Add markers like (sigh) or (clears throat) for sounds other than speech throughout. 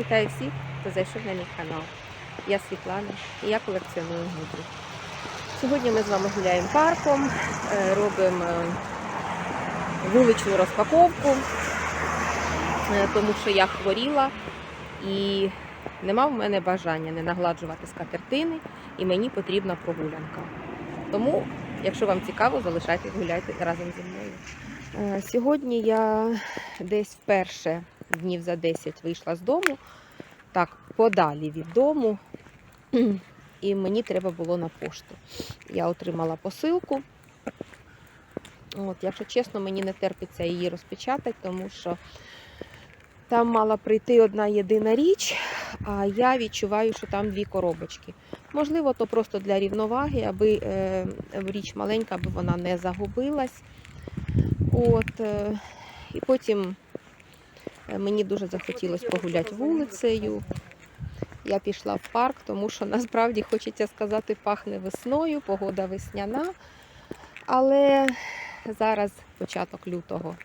Вітаю всіх, хто зайшов на мій канал. Я Світлана і я колекціоную гудрі. Сьогодні ми з вами гуляємо парком, е, робимо е, вуличну розпаковку, е, тому що я хворіла і нема в мене бажання не нагладжувати скатертини, і мені потрібна прогулянка. Тому, якщо вам цікаво, залишайтесь гуляйте разом зі мною. Сьогодні я десь вперше днів за 10 вийшла з дому, так, подалі від дому, і мені треба було на пошту. Я отримала посилку. От, якщо чесно, мені не терпиться її розпечатати, тому що там мала прийти одна єдина річ, а я відчуваю, що там дві коробочки. Можливо, то просто для рівноваги, аби е, річ маленька, аби вона не загубилась. От, е, і потім мені дуже захотілося погуляти вулицею. Я пішла в парк, тому що насправді хочеться сказати, пахне весною, погода весняна. Але зараз початок лютого.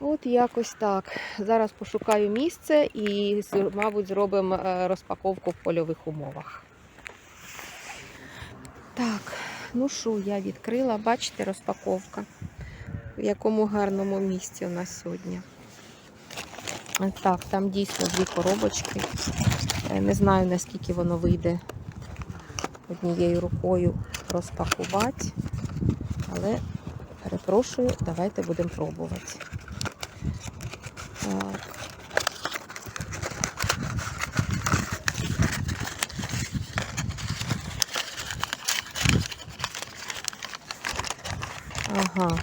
От якось так. Зараз пошукаю місце і, мабуть, зробимо е, розпаковку в польових умовах. Так, ну що, я відкрила, бачите, розпаковка. В якому гарному місці у нас сьогодні. Так, там дійсно дві коробочки. Не знаю, наскільки воно вийде однією рукою розпакувати. Але перепрошую, давайте будемо пробувати. Так. Ага,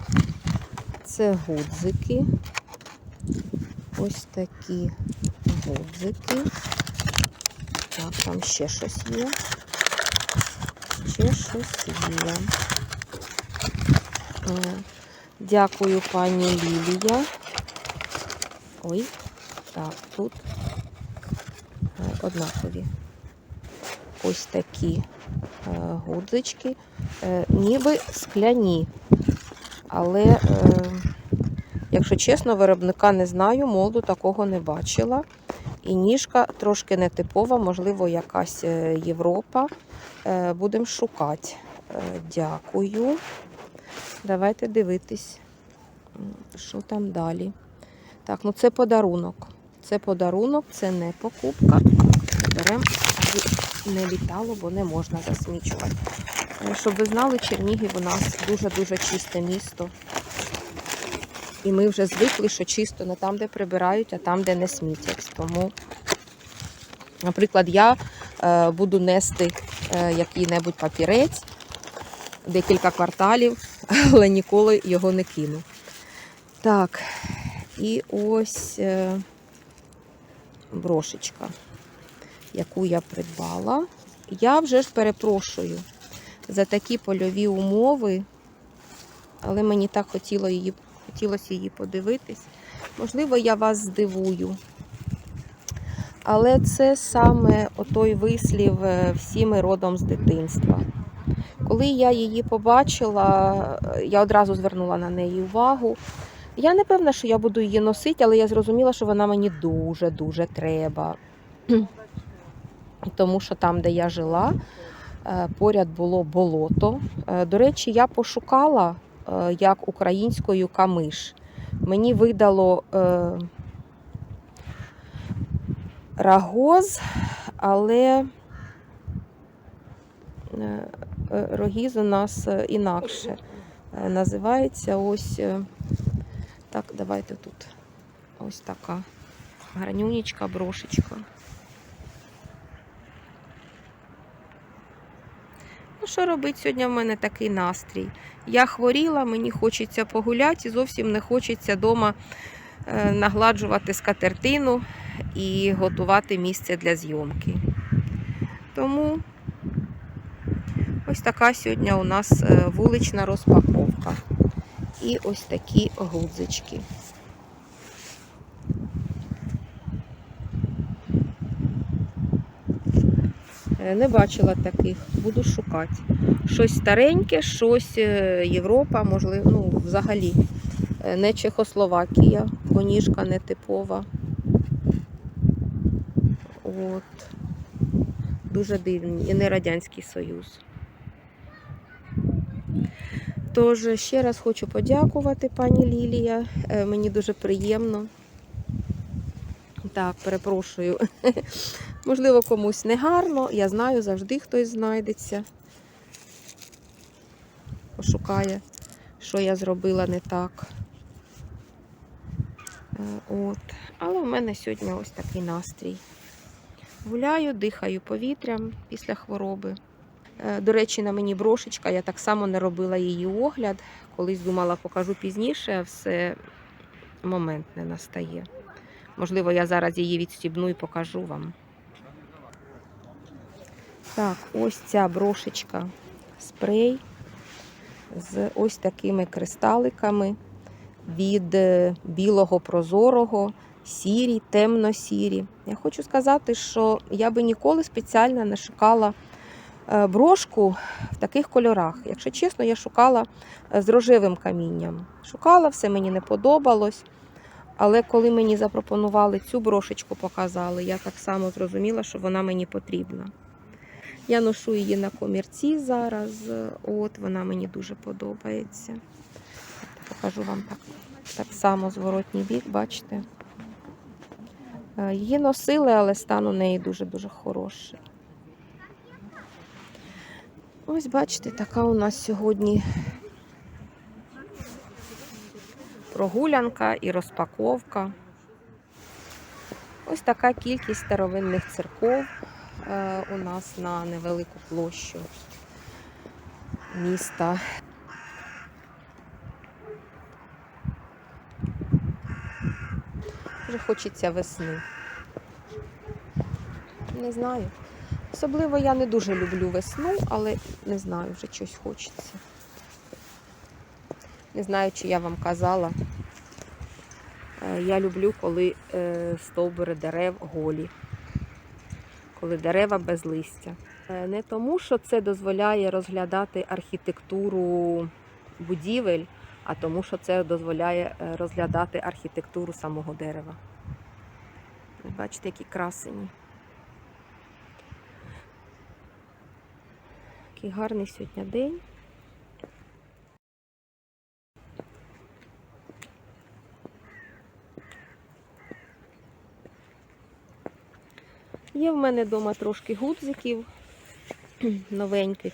це гудзики. Ось такі гудзики. Так, там ще щось є. Ще щось є. Е, Дякую, пані Лілія. Ой, так, тут е, однакові. Ось такі е, гудзички, ніби скляні. Але, якщо чесно, виробника не знаю, молду такого не бачила. І ніжка трошки нетипова, можливо, якась е, Європа. Е, Будемо шукати. Е, Дякую. Давайте дивитись, що там далі. Так, ну це подарунок. Це подарунок, це не покупка. Беремо, не літало, бо не можна засмічувати. Щоб ви знали, Чернігів у нас дуже-дуже чисте місто. І ми вже звикли, що чисто не там, де прибирають, а там, де не смітять. Тому, наприклад, я е, буду нести е, який-небудь папірець декілька кварталів, (laughs) але ніколи його не кину. Так, і ось е, брошечка, яку я придбала. Я вже ж перепрошую за такі польові умови, але мені так хотіло її, хотілося її подивитись. Можливо, я вас здивую. Але це саме отой вислів е, всі ми родом з дитинства. Коли я її побачила, е, я одразу звернула на неї увагу. Я не певна, що я буду її носити, але я зрозуміла, що вона мені дуже-дуже треба. (clears throat) Тому що там, де я жила, е, поряд було болото. До речі, я пошукала як українською камиш. Мені видало е, рагоз, але е, е, рогіз у нас е, інакше. Е, Називається ось е, так, давайте тут ось така гарнюнічка, брошечка. Що робить сьогодні в мене такий настрій? Я хворіла, мені хочеться погуляти і зовсім не хочеться вдома нагладжувати скатертину і готувати місце для зйомки. Тому ось така сьогодні у нас е, вулична розпаковка. І ось такі гудзички. Не бачила таких, буду шукати. Щось стареньке, щось е, Європа, можливо, ну, взагалі е, не Чехословакія, бо ніжка не типова. От. Дуже дивні. І не Радянський Союз. Тож ще раз хочу подякувати пані Лілія. Е, Мені дуже приємно. Так, перепрошую. (laughs) Можливо, комусь не гарно. Я знаю, завжди хтось знайдеться. Пошукає, що я зробила не так. Е, От. Але в мене сьогодні ось такий настрій. Гуляю, дихаю повітрям після хвороби. Е, До речі, на мені брошечка, я так само не робила її огляд. Колись думала, покажу пізніше, а все момент не настає. Можливо, я зараз її відстібну і покажу вам. Так, ось ця брошечка спрей з ось такими кристаликами від е, білого прозорого, сірі, темно-сірі. Я хочу сказати, що я би ніколи спеціально не шукала е, брошку в таких кольорах. Якщо чесно, я шукала е, з рожевим камінням. Шукала, все мені не подобалось. Але коли мені запропонували цю брошечку, показали, я так само зрозуміла, що вона мені потрібна. Я ношу її на комірці зараз. От вона мені дуже подобається. Покажу вам так, так само зворотній бік, бачите. Е, Її носили, але стан у неї дуже-дуже хороший. Ось, бачите, така у нас сьогодні прогулянка і розпаковка. Ось така кількість старовинних церков у нас на невелику площу міста. Вже хочеться весни. Не знаю. Особливо я не дуже люблю весну, але не знаю, вже щось хочеться. Не знаю, чи я вам казала. Е, Я люблю, коли е, стовбури дерев голі, коли дерева без листя. Е, Не тому, що це дозволяє розглядати архітектуру будівель, а тому, що це дозволяє е, розглядати архітектуру самого дерева. Бачите, які красені. Який гарний сьогодні день. Є в мене вдома трошки гудзиків (clears throat) новеньких.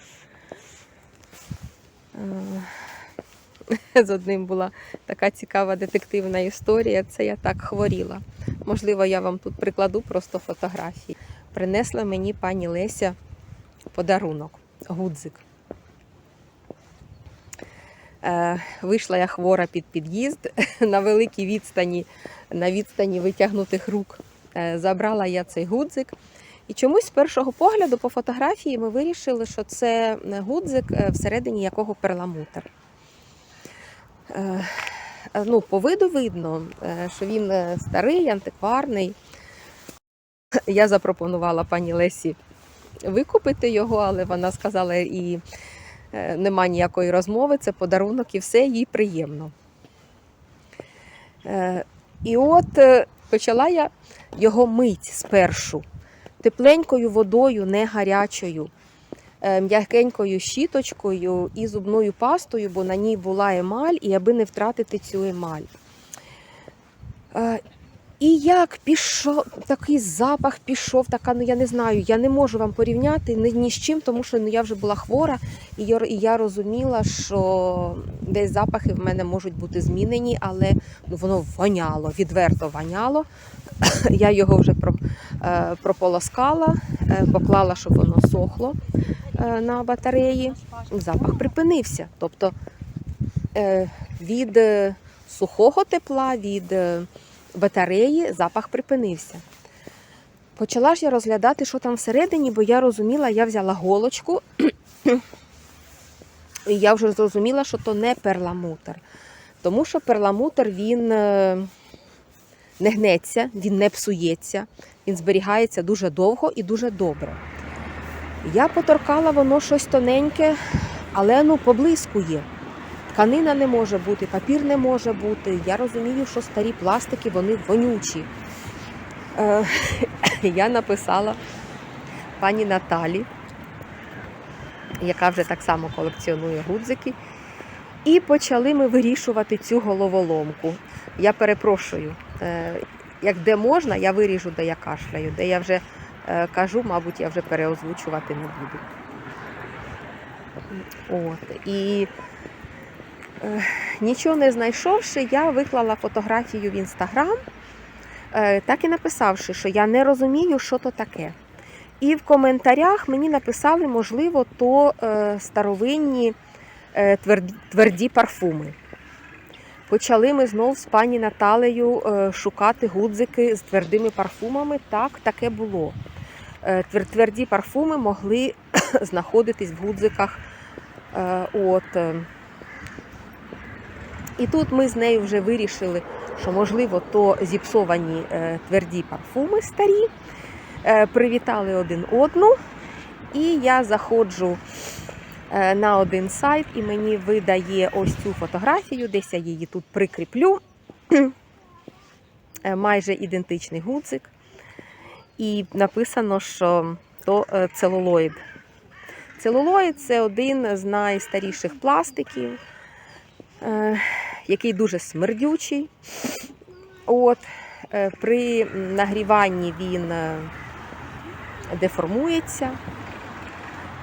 Е, (laughs) З одним була така цікава детективна історія. Це я так хворіла. Можливо, я вам тут прикладу просто фотографії. Принесла мені пані Леся подарунок гудзик. Е, Вийшла я хвора під під'їзд (laughs) на великій відстані, на відстані витягнутих рук. Е, Забрала я цей гудзик. І чомусь з першого погляду по фотографії ми вирішили, що це гудзик, е, всередині якого перламутр. Е, е, Ну, по виду видно, е, що він е, старий, антикварний. (laughs) Я запропонувала пані Лесі викупити його, але вона сказала, і е, нема ніякої розмови, це подарунок і все їй приємно. Е, І от е, почала я його мить спершу тепленькою водою, не гарячою, е, м'якенькою щіточкою і зубною пастою, бо на ній була емаль, і аби не втратити цю емаль. І як пішов, такий запах пішов, така, ну я не знаю, я не можу вам порівняти ні, ні з чим, тому що ну, я вже була хвора, і я, і я розуміла, що десь запахи в мене можуть бути змінені, але ну, воно воняло, відверто воняло. (coughs) Я його вже е, прополоскала, е, поклала, щоб воно сохло е, на батареї. Запах припинився. Тобто від сухого тепла, від батареї запах припинився. Почала ж я розглядати, що там всередині, бо я розуміла, я взяла голочку, (clears throat) і я вже зрозуміла, що то не перламутр. Тому що перламутр він е, не гнеться, він не псується, він зберігається дуже довго і дуже добре. Я поторкала воно щось тоненьке, але ну поблискує. Тканина не може бути, папір не може бути. Я розумію, що старі пластики вони вонючі. Е, (coughs) я написала пані Наталі, яка вже так само колекціонує гудзики. І почали ми вирішувати цю головоломку. Я перепрошую, е, як де можна, я виріжу, де я кашляю, де я вже е, кажу, мабуть, я вже переозвучувати не буду. От. І нічого не знайшовши, я виклала фотографію в інстаграм, е, так і написавши, що я не розумію, що то таке. І в коментарях мені написали, можливо, то е, старовинні е, тверді, парфуми. Почали ми знов з пані Наталею шукати гудзики з твердими парфумами. Так, таке було. Тверді парфуми могли (coughs) знаходитись в гудзиках. От. І тут ми з нею вже вирішили, що можливо то зіпсовані е, тверді парфуми старі. Е, Привітали один одну. І я заходжу е, на один сайт, і мені видає ось цю фотографію, десь я її тут прикріплю. Майже ідентичний гудзик. І написано, що то целулоїд. Целулоїд це один з найстаріших пластиків, який дуже смердючий. От, е, при нагріванні він е, деформується.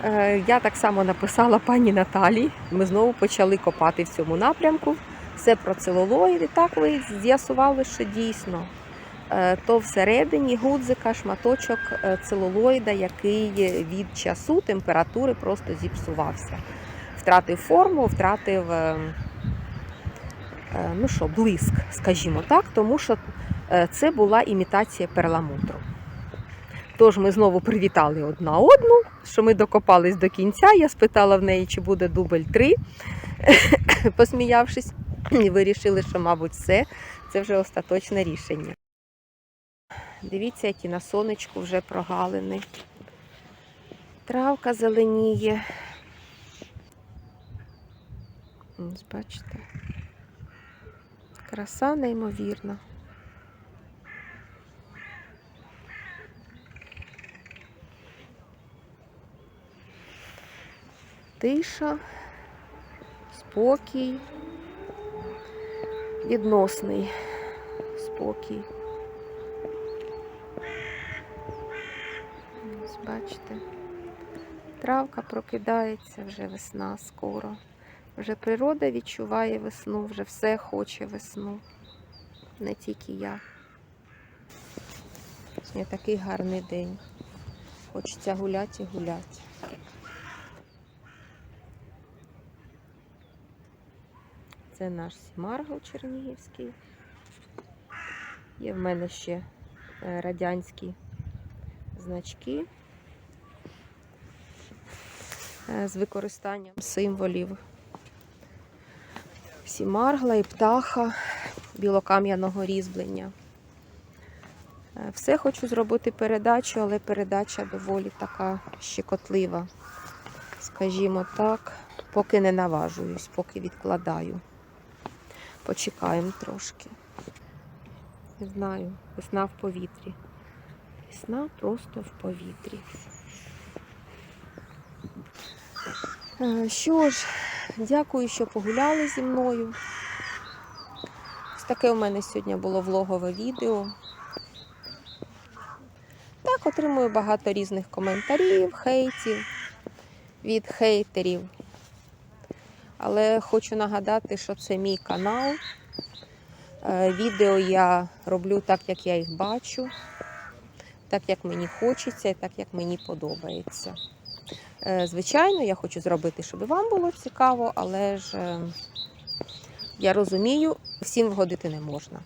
Е, Я так само написала пані Наталі. Ми знову почали копати в цьому напрямку. Все про целулоїд. І так ви з'ясували, що дійсно то всередині гудзика шматочок целулоїда, який від часу температури просто зіпсувався. Втратив форму, втратив ну що, блиск, скажімо так, тому що е, це була імітація перламутру. Тож ми знову привітали одна одну, що ми докопались до кінця. Я спитала в неї, чи буде дубль 3, (coughs) посміявшись, і вирішили, що, мабуть, все. Це вже остаточне рішення. Дивіться, які на сонечку вже прогалини. Травка зеленіє. Ось бачите. Краса неймовірна. Тиша, спокій, відносний спокій. Ось бачите, травка прокидається, вже весна скоро. Вже природа відчуває весну, вже все хоче весну, не тільки я. Сьогодні такий гарний день. Хочеться гуляти і гуляти. Це наш Сімаргл Чернігівський. Є в мене ще е, радянські значки е, з використанням символів Сімаргла і птаха білокам'яного різьблення. Е, Все хочу зробити передачу, але передача доволі така щекотлива. Скажімо так, поки не наважуюсь, поки відкладаю. Почекаємо трошки. Не знаю, весна в повітрі. Весна просто в повітрі. Е, Що ж, дякую, що погуляли зі мною. Ось таке у мене сьогодні було влогове відео. Так, отримую багато різних коментарів, хейтів від хейтерів. Але хочу нагадати, що це мій канал. Е, Відео я роблю так, як я їх бачу, так, як мені хочеться і так, як мені подобається. Е, Звичайно, я хочу зробити, щоб вам було цікаво, але ж е, я розумію, всім вгодити не можна.